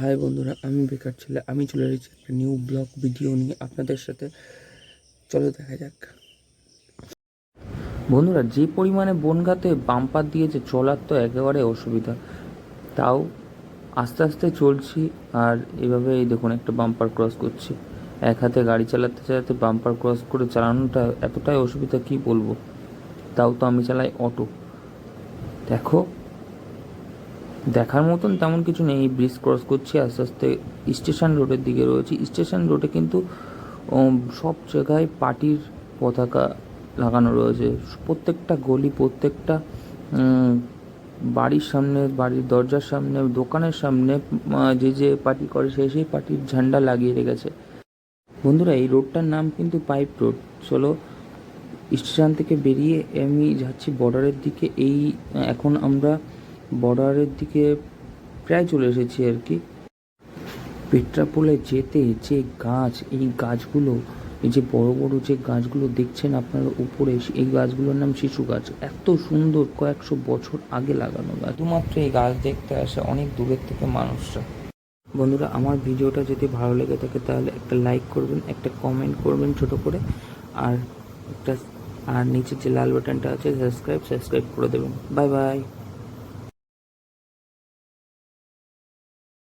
High বন্ধুরা, আমি বেকার ছেলে। আমি চলে এসেছি একটা নিউ ব্লগ ভিডিও নিয়ে আপনাদের সাথে। চলো দেখা যাক। বন্ধুরা, যে পরিমাণে বনগাতে বাম্পার দিয়েছে, চলার তো একেবারে অসুবিধা। তাও আস্তে আস্তে চলছি, আর এভাবে এই দেখুন একটা বাম্পার ক্রস করছি। এক হাতে গাড়ি চালাতে চালাতে বাম্পার ক্রস করে চালানোটা এতটাই অসুবিধা, কি বলব? তাও তো আমি চালাই অটো। দেখো দেখার মতন তেমন কিছু নেই। ব্রিজ ক্রস করছি, আস্তে আস্তে স্টেশন রোডের দিকে রয়েছি। স্টেশন রোডে কিন্তু সব জায়গায় পার্টির পতাকা লাগানো রয়েছে। প্রত্যেকটা গলি, প্রত্যেকটা বাড়ির সামনে, বাড়ির দরজার সামনে, দোকানের সামনে যে যে পার্টি করে সেই সেই পার্টির ঝান্ডা লাগিয়ে রেখেছে। বন্ধুরা, এই রোডটার নাম কিন্তু পাইপ রোড। চলো, স্টেশন থেকে বেরিয়ে আমি যাচ্ছি বর্ডারের দিকে। এই, এখন আমরা বর্ডারের দিকে প্রায় চলে এসেছি আর কি। পেট্রাপোলে যেতে যে গাছ, এই গাছগুলো, এই যে বড় বড় যে গাছগুলো দেখছেন আপনারা উপরে এই গাছগুলোর নাম শিশু গাছ। এত সুন্দর কয়েকশো বছর আগে লাগানো গাছ। শুধুমাত্র এই গাছ দেখতে আসে অনেক দূরের থেকে মানুষরা। বন্ধুরা, আমার ভিডিওটা যদি ভালো লেগে থাকে তাহলে একটা লাইক করবেন, একটা কমেন্ট করবেন ছোট করে, আর একটা আর নিচে যে লাল বাটনটা আছে, সাবস্ক্রাইব সাবস্ক্রাইব করে দেবেন। Bye bye.